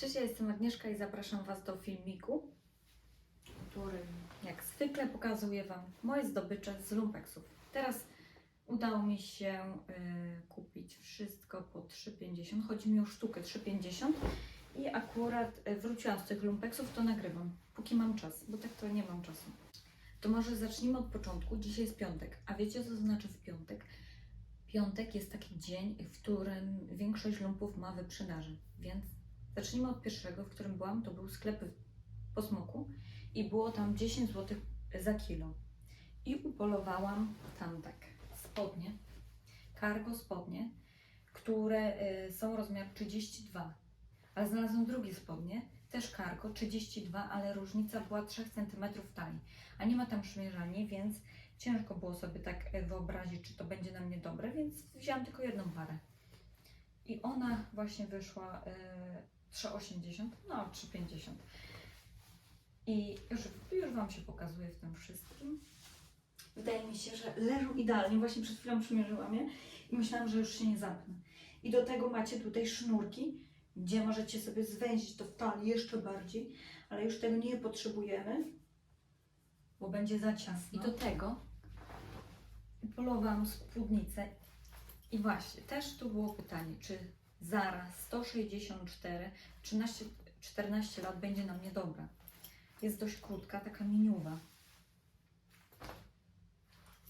Cześć, ja jestem Agnieszka i zapraszam Was do filmiku, w którym jak zwykle pokazuję Wam moje zdobycze z lumpeksów. Teraz udało mi się y, kupić wszystko po 3,50. Chodzi mi o sztukę 3,50 i akurat y, wróciłam z tych lumpeksów, to nagrywam, póki mam czas, bo tak to nie mam czasu. To może zacznijmy od początku. Dzisiaj jest piątek, a wiecie co znaczy w piątek? Piątek jest taki dzień, w którym większość lumpów ma wyprzedaży, więc Zacznijmy od pierwszego, w którym byłam. To był sklep po smoku i było tam 10 zł za kilo. I upolowałam tam tak spodnie, cargo spodnie, które y, są rozmiar 32. Ale znalazłam drugie spodnie, też cargo 32, ale różnica była 3 cm talii. A nie ma tam przymierzalni, więc ciężko było sobie tak y, wyobrazić, czy to będzie na mnie dobre, więc wzięłam tylko jedną parę. I ona właśnie wyszła y, 3,80, no 3,50. I już, już Wam się pokazuje w tym wszystkim. Wydaje mi się, że leżą idealnie. Właśnie przed chwilą przymierzyłam je i myślałam, że już się nie zapnę. I do tego macie tutaj sznurki, gdzie możecie sobie zwęzić to w talii jeszcze bardziej, ale już tego nie potrzebujemy, bo będzie za ciasno. I do tego polowałam spódnicę i właśnie, też tu było pytanie, czy Zara 164, 13, 14 lat będzie na mnie dobra. Jest dość krótka, taka miniuwa.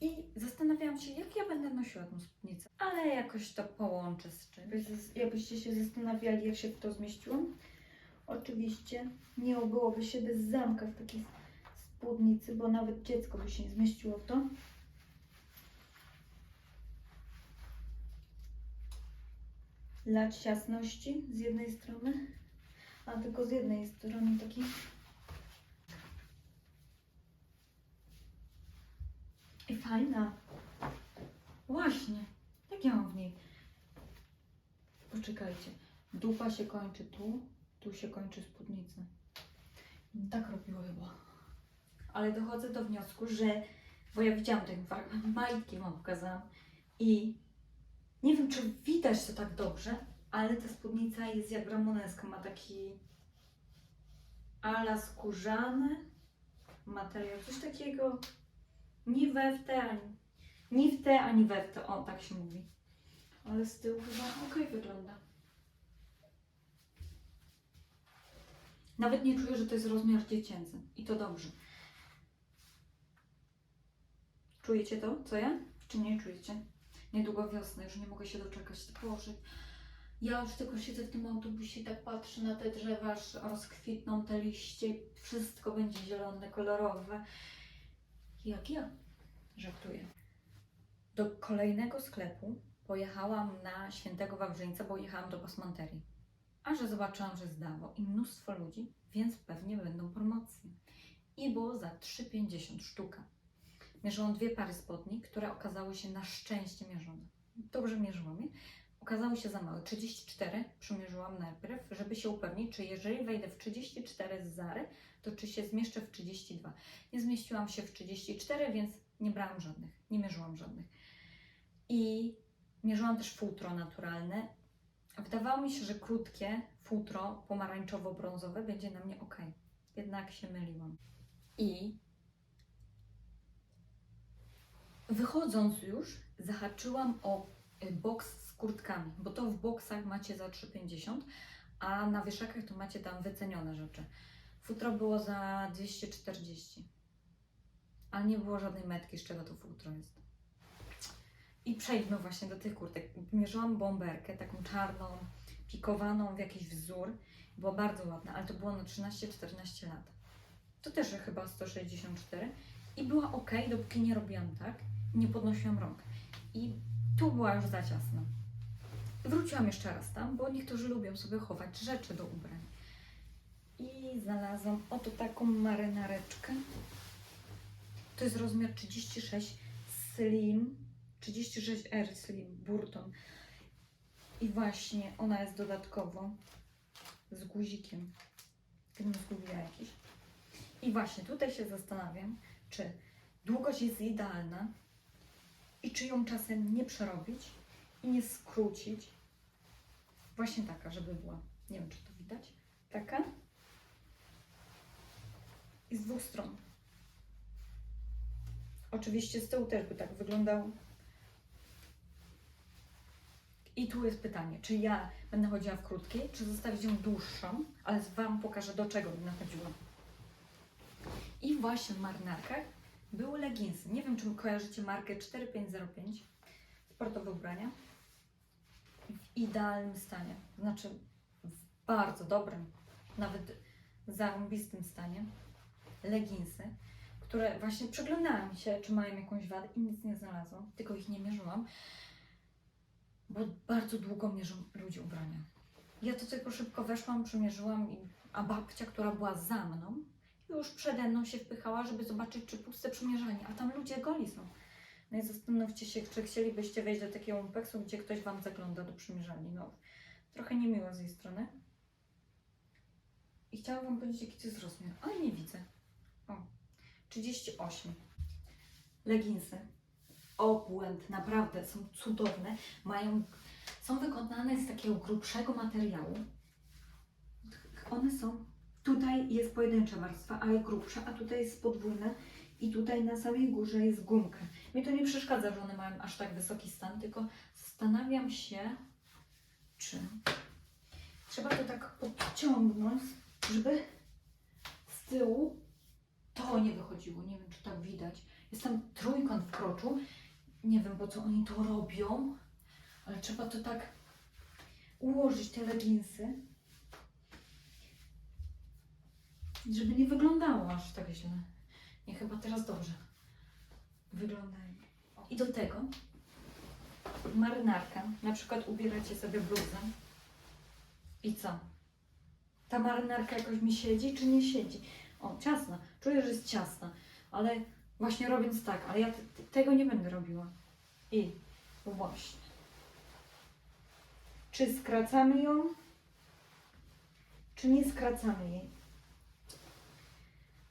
I zastanawiałam się, jak ja będę nosiła tą spódnicę. Ale jakoś to połączę z czymś. Jakbyście się zastanawiali, jak się w to zmieściłam. Oczywiście nie obyłoby się bez zamka w takiej spódnicy, bo nawet dziecko by się nie zmieściło w to. Lać ciasności z jednej strony, a tylko z jednej strony taki. I fajna. Właśnie. Jak ja mam w niej? Poczekajcie. Dupa się kończy tu, tu się kończy spódnica. Tak robiło chyba. Ale dochodzę do wniosku, że, bo ja widziałam ten fragment, majtki wam pokazałam i nie wiem, czy widać to tak dobrze, ale ta spódnica jest jak ramoneska. Ma taki ala skórzany materiał, coś takiego. Ni we w te, ani, ni w te, ani we w te. O, tak się mówi. Ale z tyłu chyba ok wygląda. Nawet nie czuję, że to jest rozmiar dziecięcy. I to dobrze. Czujecie to, co ja? Czy nie czujecie? Niedługo wiosna, już nie mogę się doczekać. Boże, ja już tylko siedzę w tym autobusie i tak patrzę na te drzewa, aż rozkwitną te liście, wszystko będzie zielone, kolorowe. Jak ja? Żartuję. Do kolejnego sklepu pojechałam na Świętego Wawrzyńca, bo jechałam do Basmanterii. A że zobaczyłam, że zdało i mnóstwo ludzi, więc pewnie będą promocje. I było za 3,50 sztuka. Mierzyłam dwie pary spodni, które okazały się na szczęście mierzone. Dobrze mierzyłam je. Okazały się za małe. 34 przymierzyłam najpierw, żeby się upewnić, czy jeżeli wejdę w 34 z Zary, to czy się zmieszczę w 32. Nie zmieściłam się w 34, więc nie brałam żadnych, nie mierzyłam żadnych. I mierzyłam też futro naturalne. Wydawało mi się, że krótkie futro pomarańczowo-brązowe będzie na mnie ok. Jednak się myliłam. I Wychodząc już, zahaczyłam o y, boks z kurtkami, bo to w boksach macie za 3,50, a na wieszakach to macie tam wycenione rzeczy. Futro było za 240, ale nie było żadnej metki, z czego to futro jest. I przejdźmy właśnie do tych kurtek. Mierzyłam bomberkę, taką czarną, pikowaną w jakiś wzór. Była bardzo ładna, ale to było na 13-14 lat. To też chyba 164 i była ok, dopóki nie robiłam tak, nie podnosiłam rąk. I tu była już za ciasno. Wróciłam jeszcze raz tam, bo niektórzy lubią sobie chować rzeczy do ubrań. I znalazłam oto taką marynareczkę. To jest rozmiar 36 Slim, 36R Slim Burton. I właśnie ona jest dodatkowo z guzikiem. Gdybym zgubiła jakiś. I właśnie tutaj się zastanawiam, czy długość jest idealna i czy ją czasem nie przerobić i nie skrócić. Właśnie taka, żeby była. Nie wiem, czy to widać. Taka. I z dwóch stron. Oczywiście z tyłu też by tak wyglądało. I tu jest pytanie, czy ja będę chodziła w krótkiej, czy zostawić ją dłuższą, ale Wam pokażę do czego będę chodziła. I właśnie w marynarkach były leginsy. Nie wiem, czy kojarzycie markę 4505, sportowe ubrania. W idealnym stanie, znaczy w bardzo dobrym, nawet zarąbistym stanie. Leginsy, które właśnie przeglądałam się, czy mają jakąś wadę i nic nie znalazłam, tylko ich nie mierzyłam, bo bardzo długo mierzą ludzie ubrania. Ja to tylko szybko weszłam, przymierzyłam, i, a babcia, która była za mną, już przede mną się wpychała, żeby zobaczyć, czy puste przymierzanie, a tam ludzie goli są. No i zastanówcie się, czy chcielibyście wejść do takiego umpeksu, gdzie ktoś Wam zagląda do przymierzalni. No, trochę niemiło z jej strony. I chciałam Wam powiedzieć, jaki to jest rozmiar, ale nie widzę. O, 38. Leginsy. Obłęd, naprawdę, są cudowne. Mają, są wykonane z takiego grubszego materiału. One są, tutaj jest pojedyncza warstwa, ale grubsza, a tutaj jest podwójna i tutaj na samej górze jest gumka. Mnie to nie przeszkadza, że one mają aż tak wysoki stan, tylko zastanawiam się, czy trzeba to tak podciągnąć, żeby z tyłu to nie wychodziło. Nie wiem, czy tak widać. Jest tam trójkąt w kroczu. Nie wiem, po co oni to robią, ale trzeba to tak ułożyć, te leginsy, żeby nie wyglądało aż tak źle. Nie, chyba teraz dobrze wyglądają. I do tego marynarka. Na przykład ubieracie sobie bluzę. I co? Ta marynarka jakoś mi siedzi, czy nie siedzi? O, ciasna. Czuję, że jest ciasna, ale właśnie robiąc tak, ale ja te- te- tego nie będę robiła. I właśnie. Czy skracamy ją, czy nie skracamy jej?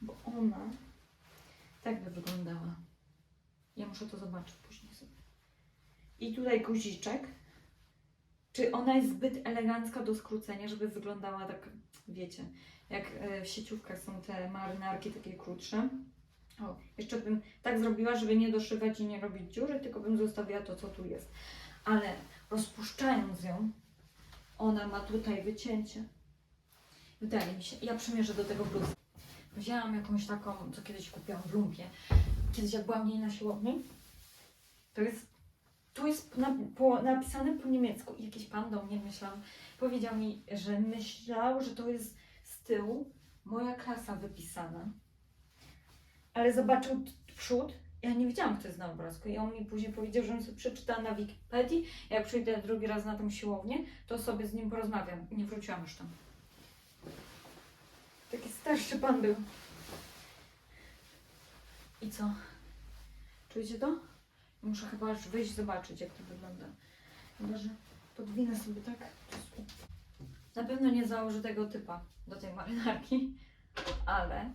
Bo ona tak by wyglądała. Ja muszę to zobaczyć później sobie. I tutaj guziczek. Czy ona jest zbyt elegancka do skrócenia, żeby wyglądała tak, wiecie, jak e, w sieciówkach są te marynarki takie krótsze. O, jeszcze bym tak zrobiła, żeby nie doszywać i nie robić dziury, tylko bym zostawiła to, co tu jest. Ale rozpuszczając ją, ona ma tutaj wycięcie. Wydaje mi się, ja przymierzę do tego bluzę. Wzięłam jakąś taką, co kiedyś kupiłam w lumpie. Kiedyś jak byłam jej na siłowni, to jest, tu jest na, po, napisane po niemiecku. I jakiś pan do mnie myślał, powiedział mi, że myślał, że to jest z tyłu moja klasa wypisana. Ale zobaczył przód, ja nie wiedziałam, kto jest na obrazku. I on mi później powiedział, że on sobie przeczyta na Wikipedii. Jak przyjdę drugi raz na tą siłownię, to sobie z nim porozmawiam. Nie wróciłam już tam. Taki starszy pan był. I co? Czujecie to? Muszę chyba już wyjść zobaczyć, jak to wygląda. Chyba, że podwinę sobie tak. Na pewno nie założę tego typa do tej marynarki, ale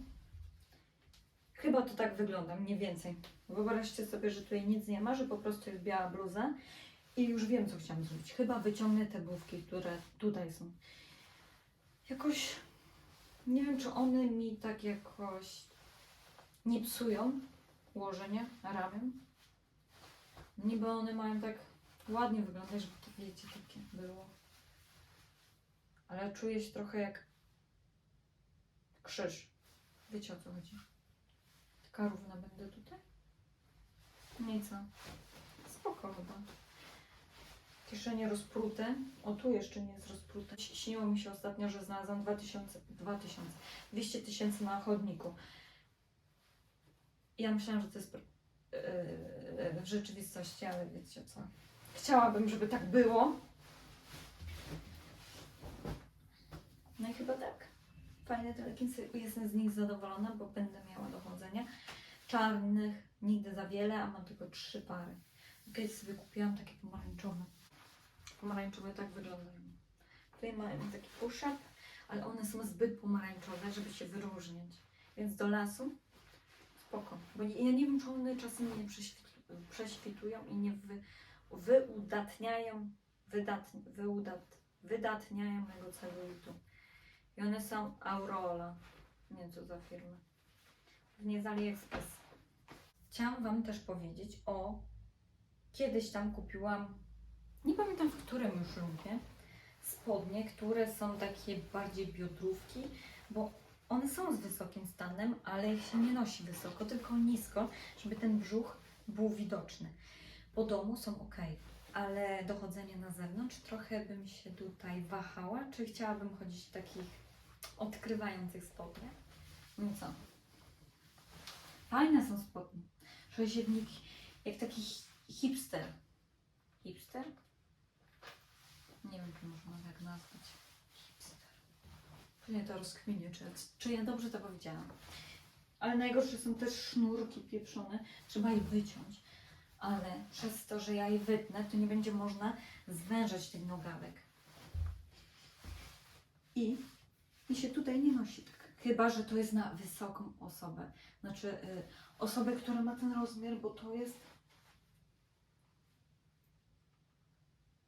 chyba to tak wygląda, mniej więcej. Wyobraźcie sobie, że tutaj nic nie ma, że po prostu jest biała bluza i już wiem, co chciałam zrobić. Chyba wyciągnę te główki, które tutaj są. Jakoś nie wiem, czy one mi tak jakoś nie psują ułożenia ramion. Niby one mają tak ładnie wyglądać, żeby to wiecie, takie było. Ale czuję się trochę jak krzyż. Wiecie o co chodzi? Taka równa będę tutaj. No i co? Spoko chyba. Kieszenie rozprute. O, tu jeszcze nie jest rozprute. Śniło mi się ostatnio, że znalazłam 2000, 2000, 200 tysięcy na chodniku. Ja myślałam, że to jest yy, w rzeczywistości, ale wiecie co. Chciałabym, żeby tak było. No i chyba tak. Fajne te. Jestem z nich zadowolona, bo będę miała do chodzenia. Czarnych nigdy za wiele, a mam tylko trzy pary. Kiedyś sobie kupiłam takie pomarańczowe. Pomarańczowe tak wyglądają. Tutaj mają taki push-up, ale one są zbyt pomarańczowe, żeby się wyróżniać. Więc do lasu spoko. Bo nie- ja nie wiem, czy one czasem nie prześwit- prześwitują i nie wy, wyudatniają, wyudat, wydatniają mego celulitu. I one są Aurola. Nie co za firma. Nie z AliExpress. Chciałam Wam też powiedzieć o... Kiedyś tam kupiłam, nie pamiętam w którym już lumpie, spodnie, które są takie bardziej biodrówki, bo one są z wysokim stanem, ale ich się nie nosi wysoko, tylko nisko, żeby ten brzuch był widoczny. Po domu są ok, ale dochodzenie na zewnątrz trochę bym się tutaj wahała, czy chciałabym chodzić w takich odkrywających spodniach. No co? Fajne są spodnie. Nich jak taki hi- hipster. Hipster? Nie wiem, czy można tak nazwać. Hipster. Pewnie to rozkminię, czy, czy ja dobrze to powiedziałam. Ale najgorsze są też sznurki pieprzone. Trzeba je wyciąć. Ale przez to, że ja je wytnę, to nie będzie można zwężać tych nogawek. I, i się tutaj nie nosi tak. Chyba, że to jest na wysoką osobę. Znaczy y, osobę, która ma ten rozmiar, bo to jest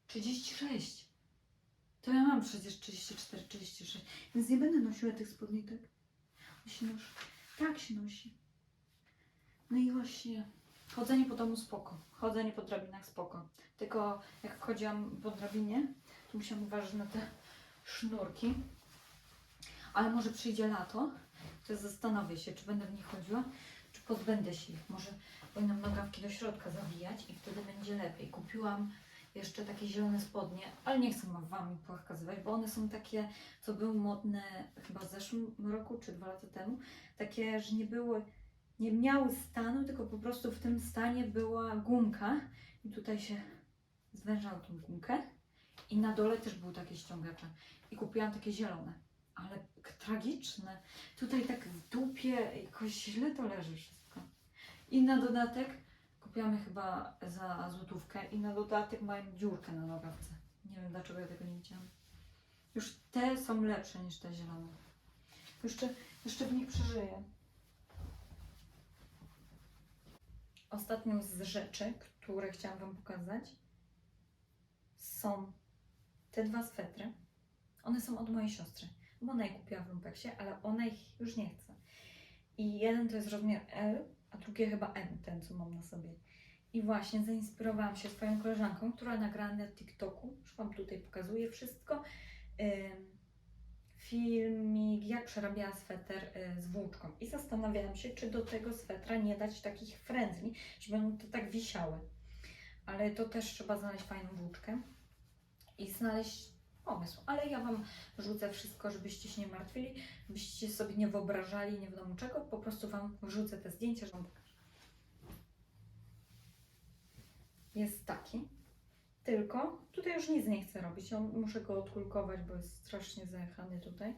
36. To ja mam przecież 34, 36. Więc nie będę nosiła tych spodni tak. On się nosi. Tak się nosi. No i właśnie chodzenie po domu spoko. Chodzenie po drabinach spoko. Tylko jak chodziłam po drabinie, to musiałam uważać na te sznurki. Ale może przyjdzie lato, to zastanowię się, czy będę w nich chodziła, czy pozbędę się ich. Może powinnam nogawki do środka zawijać i wtedy będzie lepiej. Kupiłam jeszcze takie zielone spodnie, ale nie chcę Wam pokazywać, bo one są takie, co były modne chyba w zeszłym roku, czy dwa lata temu. Takie, że nie były, nie miały stanu, tylko po prostu w tym stanie była gumka i tutaj się zwężał tą gumkę i na dole też były takie ściągacze. I kupiłam takie zielone, ale tragiczne. Tutaj tak w dupie jakoś źle to leży wszystko. I na dodatek kupiłam je chyba za złotówkę i na dodatek mają dziurkę na nogawce. Nie wiem dlaczego ja tego nie widziałam. Już te są lepsze niż te zielone. Jeszcze, jeszcze w nich przeżyję. Ostatnią z rzeczy, które chciałam Wam pokazać, są te dwa swetry. One są od mojej siostry, bo ona je kupiła w lumpeksie, ale ona ich już nie chce. I jeden to jest rozmiar L, a drugie chyba M, ten co mam na sobie. I właśnie zainspirowałam się swoją koleżanką, która nagrała na TikToku, już Wam tutaj pokazuję wszystko, filmik, jak przerabiała sweter y, z włóczką. I zastanawiałam się, czy do tego swetra nie dać takich frędzli, żeby one to tak wisiały. Ale to też trzeba znaleźć fajną włóczkę i znaleźć pomysł. Ale ja Wam rzucę wszystko, żebyście się nie martwili, żebyście sobie nie wyobrażali nie wiadomo czego. Po prostu Wam wrzucę te zdjęcia, że Wam pokażę. Jest taki. Tylko tutaj już nic nie chcę robić. On, muszę go odkulkować, bo jest strasznie zajechany tutaj.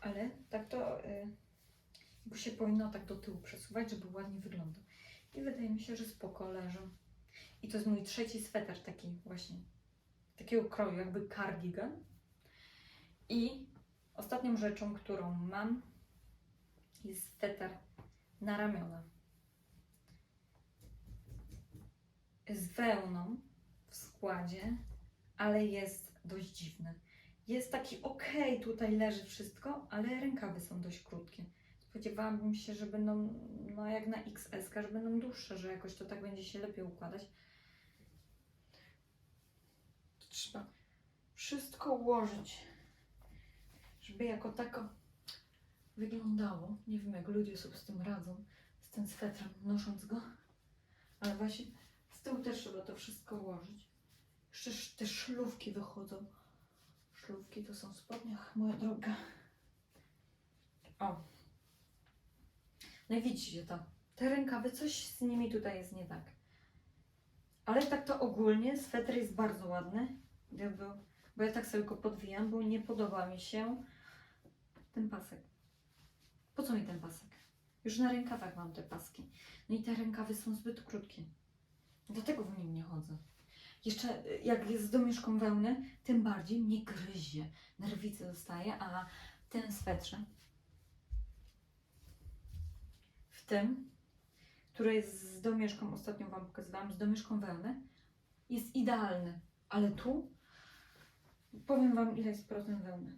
Ale tak to y, bo się powinno tak do tyłu przesuwać, żeby ładnie wyglądał. I wydaje mi się, że spoko leży. I to jest mój trzeci sweter taki właśnie takiego kroju, jakby cardigan. I ostatnią rzeczą, którą mam, jest sweter na ramiona. Z wełną w składzie, ale jest dość dziwny. Jest taki ok, tutaj leży wszystko, ale rękawy są dość krótkie. Spodziewałabym się, że będą, no jak na XS, że będą dłuższe, że jakoś to tak będzie się lepiej układać. To trzeba wszystko ułożyć, żeby jako tako wyglądało. Nie wiem, jak ludzie sobie z tym radzą, z tym swetrem, nosząc go, ale właśnie z tyłu też trzeba to wszystko ułożyć. Jeszcze sz- te szlówki wychodzą. Szlówki to są w spodniach, moja droga. O. No i widzicie to. Te rękawy, coś z nimi tutaj jest nie tak. Ale tak to ogólnie, sweter jest bardzo ładny. Jakby, bo ja tak sobie go podwijam, bo nie podoba mi się ten pasek. Po co mi ten pasek? Już na rękawach mam te paski. No i te rękawy są zbyt krótkie. Dlatego w nim nie chodzę. Jeszcze y, jak jest z domieszką wełny, tym bardziej mnie gryzie. Nerwicy dostaje, a ten swetrze w tym, który jest z domieszką, ostatnio Wam pokazywałam, z domieszką wełny, jest idealny. Ale tu Powiem Wam, ile jest procent wełny.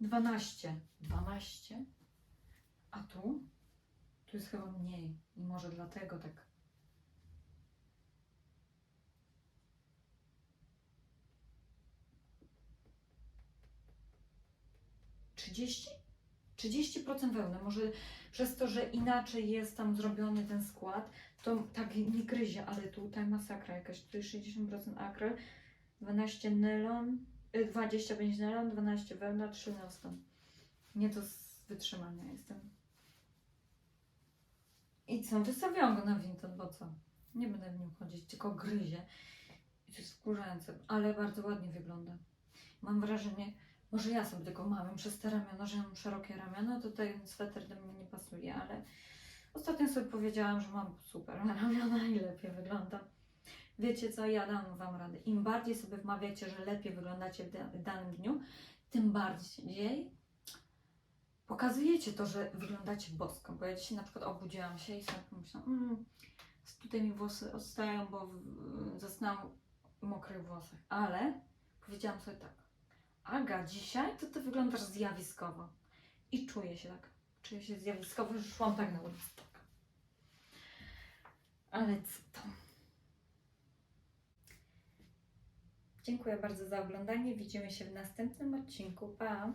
Dwanaście. Dwanaście? A tu? Tu jest chyba mniej. I może dlatego tak. Trzydzieści? 30% wełny. Może przez to, że inaczej jest tam zrobiony ten skład, to tak nie gryzie, ale tutaj masakra jakaś. Tutaj 60% akryl, 12 nylon, y, 25 nylon, 12 wełna, 3 neostan. Nie do wytrzymania jestem. I co? Wystawiłam go na Vinted, bo co? Nie będę w nim chodzić, tylko gryzie. I to jest wkurzające, ale bardzo ładnie wygląda. Mam wrażenie, może ja sobie tylko mam przez te ramiona, że ja mam szerokie ramiona, to ten sweter do mnie nie pasuje, ale ostatnio sobie powiedziałam, że mam super ramiona i lepiej wygląda. Wiecie co, ja dam Wam radę. Im bardziej sobie wmawiacie, że lepiej wyglądacie w da- w danym dniu, tym bardziej pokazujecie to, że wyglądacie bosko. Bo ja dzisiaj na przykład obudziłam się i sobie pomyślałam, mm, tutaj mi włosy odstają, bo zasnęłam w mokrych włosach. Ale powiedziałam sobie tak, Aga, dzisiaj to ty wyglądasz zjawiskowo. I czuję się tak. Czuję się zjawiskowo, że szłam tak na ulicę. Tak. Ale co tam? Dziękuję bardzo za oglądanie. Widzimy się w następnym odcinku. Pa!